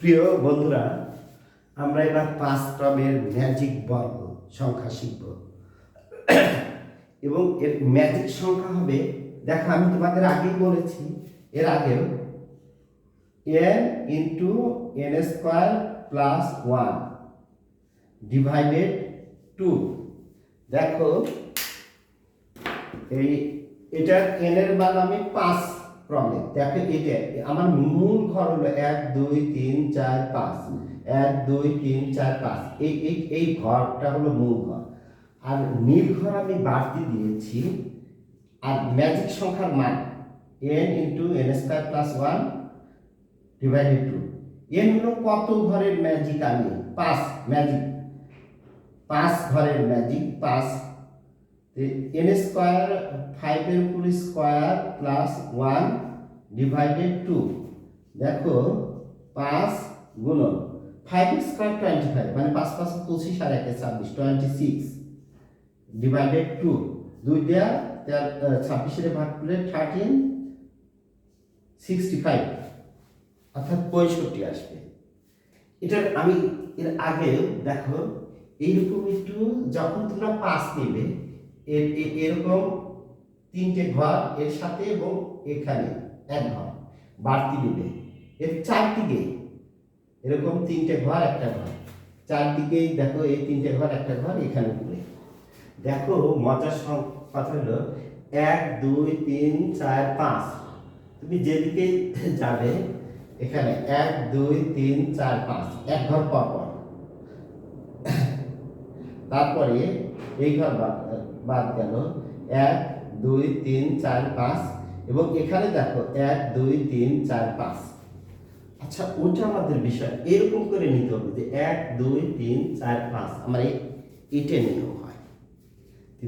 প্রিয় বন্ধুরা, আমরা এবার পাঁচ ক্রমের ম্যাজিক বর্গ সংখ্যা শিখব। এবং এর ম্যাজিক সংখ্যা হবে, দেখো আমি তোমাদের আগেই বলেছি, এর আগেও N into N square plus one divided two দেখো, এই, এটার এনের মান আমি পাঁচ ক্রমে দেখো এটা আমার মূল ঘর হলো এক, দুই, তিন, চার, পাঁচ। এক, দুই, তিন, চার, পাঁচ। এই এই এই ঘরটা হলো মূল ঘর। আর নীল ঘর আমি বাড়তি দিয়েছি। আর ম্যাজিক সংখ্যার মান N into N square plus one divided two N হলো কত ঘরের ম্যাজিক আমি? পাঁচ ম্যাজিক পাঁচ ঘরের ম্যাজিক পাঁচ এন স্কোয়ার ফাইভের উপর square plus one divided two দেখো, পাঁচ গুণন। ফাইভ স্কোয়ার টোয়েন্টি ফাইভ মানে পাঁচ পাঁচ, পঁচিশ আর একে ছাব্বিশ টোয়েন্টি সিক্স ডিভাইডেড টু দুই দেওয়া ছাব্বিশের ভাগ করলে থার্টিন সিক্সটি ফাইভ অর্থাৎ পঁয়ষট্টি আসবে। এটার আমি, এর আগে দেখো, এইরকম একটু যখন তোমরা পাস নেবে এরকম তিনটে ঘর, এর সাথে এবং এখানে এক ঘর, বাড়তি নেবে এর চারদিকে এরকম তিনটে ঘর, একটা ঘর। চারদিকেই দেখো এই তিনটে ঘর, একটা ঘর এখানে উপরে। দেখো মজার কথা হলো, এক, দুই, তিন, চার, পাঁচ। তুমি যেদিকে যাবে, এখানে এক, দুই, তিন, চার, পাঁচ। এক ঘর পর পর তারপরে এই ঘর বাদ গেল। এক, দুই, তিন, চার, পাঁচ এবং এখানে দেখো, এক, দুই, তিন, চার, পাঁচ। আচ্ছা ওটা আমাদের বিষয়। এরকম করে নিতে হবে যে এক, দুই, তিন, চার, পাঁচ। আমার এটা নিয়ম হয়।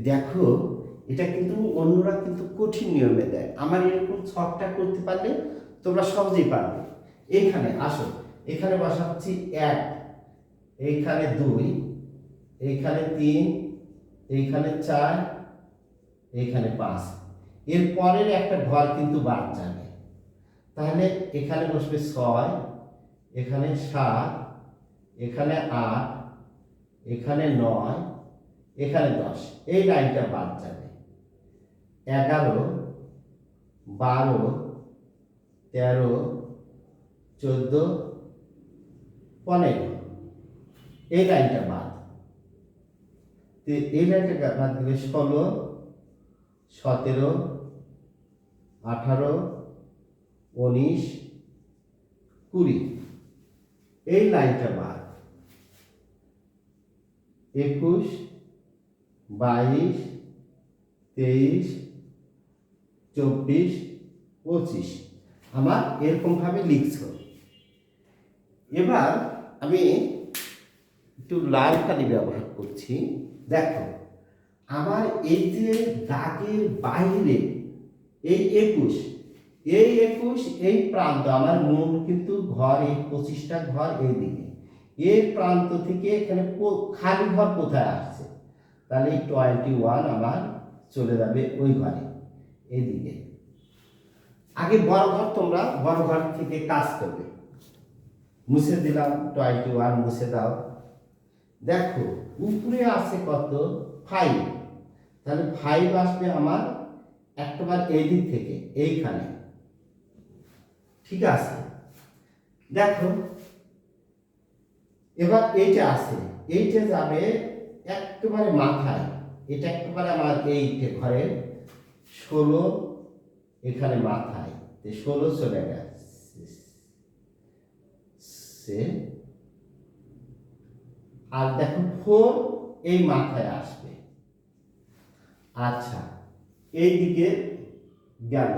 দেখো, এটা কিন্তু অন্যরা কিন্তু কঠিন নিয়মে দেয়। আমার এরকম ছকটা করতে পারলে তোমরা সহজেই পারবে। এইখানে আসো। এখানে বসাচ্ছি এক এইখানে দুই এইখানে তিন এইখানে চার, এইখানে পাঁচ। এর পরের একটা ঘর কিন্তু বাদ যাবে। তাহলে এখানে বসবে ছয়, এখানে সাত, এখানে আট, এখানে নয়, এখানে দশ। এই লাইনটা বাদ যাবে। এগারো, বারো, তেরো, চোদ্দ, পনেরো। এই লাইনটা বাদ। তো এই লাইনটা বাদ দিলে ষোলো, সতেরো, আঠারো, উনিশ, কুড়ি। এই লাইনটা বাদ। একুশ, বাইশ, তেইশ, চব্বিশ, পঁচিশ। আমার এরকমভাবে লিখছ। এবার আমি একটু লাল কালি ব্যবহার করছি। দেখো, আমার এই যে দাগের বাইরে এই একুশ এই একুশ, এই প্রান্ত, আমার মূল কিন্তু ঘর, এই পঁচিশটা ঘর এই দিকে এই প্রান্ত থেকে এখানে খালি ঘর কোথায় আসছে? তাহলে এই টোয়েন্টি ওয়ান আমার চলে যাবে ওই ঘরে, এইদিকে। আগে বড় ঘর তোমরা, বড় ঘর থেকে কাজ করবে। মুছে দিলাম টোয়েন্টি ওয়ান মুছে দাও। দেখো, উপরে আছে কত? ফাইভ তাহলে ফাইভ আসবে আমার একটাবার এই দিক থেকে, এইখানে। ঠিক আছে? দেখো, এবার এইটা আছে। এইটা যাবে একেবারে মাথায়। এটা একেবারে আমার এই যে ঘরের ষোলো, এখানে মাথায়। ষোলো চলে গেছে। আর দেখো ফোর এই মাথায় আসবে? আচ্ছা এই দিকে গেল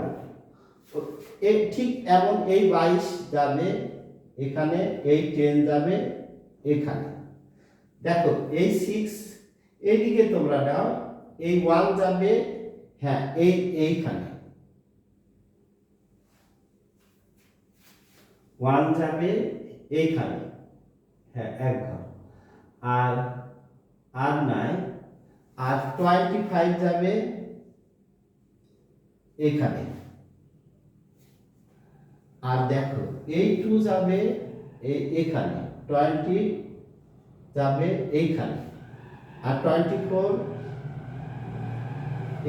এই ঠিক এমন এই বাইশ যাবে, এখানে এই টেন যাবে, এখানে। দেখো, এই সিক্স এইদিকে তোমরা নাও, এই ওয়ান যাবে হ্যাঁ এই এইখানে। ওয়ান যাবে, এইখানে। হ্যাঁ এক ঘর। আর আর নাই, আর টোয়েন্টি ফাইভ যাবে এখানে। আর দেখো, এই টু যাবে এখানে টোয়েন্টি যাবে এইখানে, আর টোয়েন্টি ফোর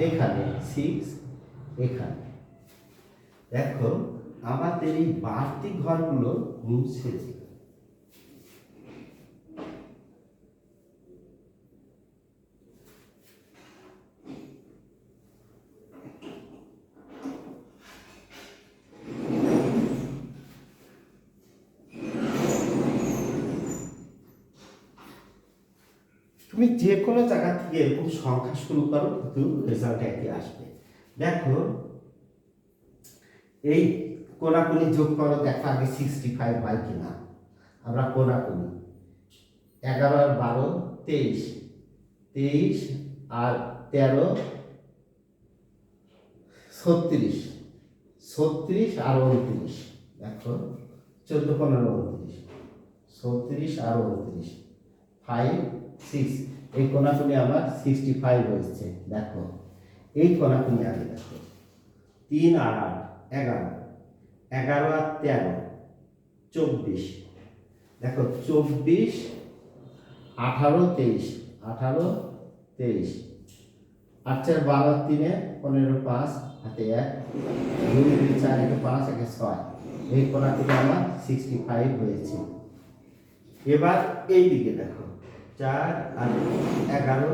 এখানে সিক্স এখানে। দেখো, আমাদের এই বাড়তি ঘরগুলো মুছে দিই। তুমি যে কোনো জায়গা থেকে এরকম সংখ্যা শুরু করো, কিন্তু রেজাল্ট একই আসবে। দেখো, এই কোনাকুনি যোগ করো, দেখো আগে সিক্সটি ফাইভ হয় কিনা। আমরা কোনাকুনি। এগারো আর বারো, তেইশ। তেইশ আর তেরো, ছত্রিশ। ছত্রিশ আর উনত্রিশ। দেখো, চোদ্দ, পনেরো, উনত্রিশ। ছত্রিশ আর উনত্রিশ। ফাইভ সিক্স এই কোনাকুনি আমার সিক্সটি ফাইভ হয়েছে, দেখো। এই কোনাকুনি আগে দেখো। তিন আর আট, এগারো। এগারো আর তেরো, চব্বিশ। দেখো, চব্বিশ, আঠারো, তেইশ। আঠারো, তেইশ। আট চার, বারো, তিনে পনেরো, পাঁচ, হাতে এক, দুই দুই চার, একে, পাঁচ, একে ছয়। এই কোনাকুনি আমার সিক্সটি ফাইভ হয়েছে। এবার এই দিকে দেখো। চার আর এগারো।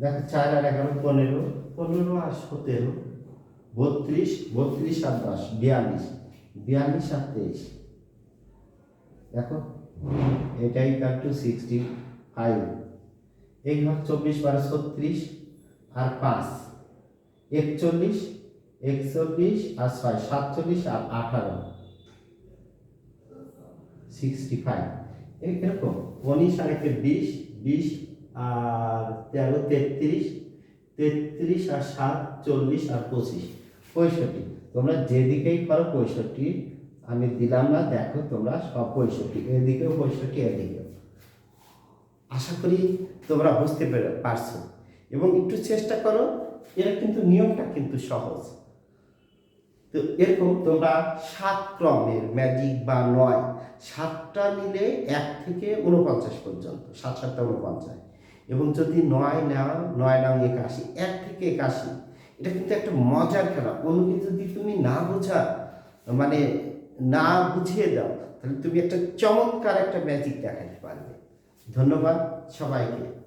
দেখো, চার আর এগারো, পনেরো। পনেরো আর সতেরো। বত্রিশ বত্রিশ আর দশ, বিয়াল্লিশ। বিয়াল্লিশ আর তেইশ। দেখো এটাই কার টু সিক্সটি ফাইভ এই ঘর চব্বিশ বারো ছত্রিশ আর পাঁচ। একচল্লিশ একচল্লিশ আর ছয়, সাতচল্লিশ আর আঠারো। সিক্সটি ফাইভ এরকম, উনিশ আর একে বিশ বিশ আর তেরো, তেত্রিশ তেত্রিশ আর সাত, চল্লিশ আর পঁচিশ। পঁয়ষট্টি। তোমরা যেদিকেই করো পঁয়ষট্টি, আমি দিলাম না, দেখো তোমরা সব পঁয়ষট্টি। এদিকেও পঁয়ষট্টি, এদিকেও। আশা করি তোমরা বুঝতে পেরে পারছ। এবং একটু চেষ্টা করো এর কিন্তু নিয়মটা কিন্তু সহজ। তো এরকম তোমরা সাত ক্রমের ম্যাজিক বা নয়, সাতটা নিলে এক থেকে উনপঞ্চাশ পর্যন্ত, সাত, সাতটা উনপঞ্চাশ এবং যদি নয় নাও নয় নাও একাশি, এক থেকে একাশি, এটা কিন্তু একটা মজার খেলা। কোনোকে যদি তুমি না বোঝা মানে না বুঝিয়ে দাও, তাহলে তুমি একটা চমৎকার একটা ম্যাজিক দেখাতে পারবে। ধন্যবাদ সবাইকে।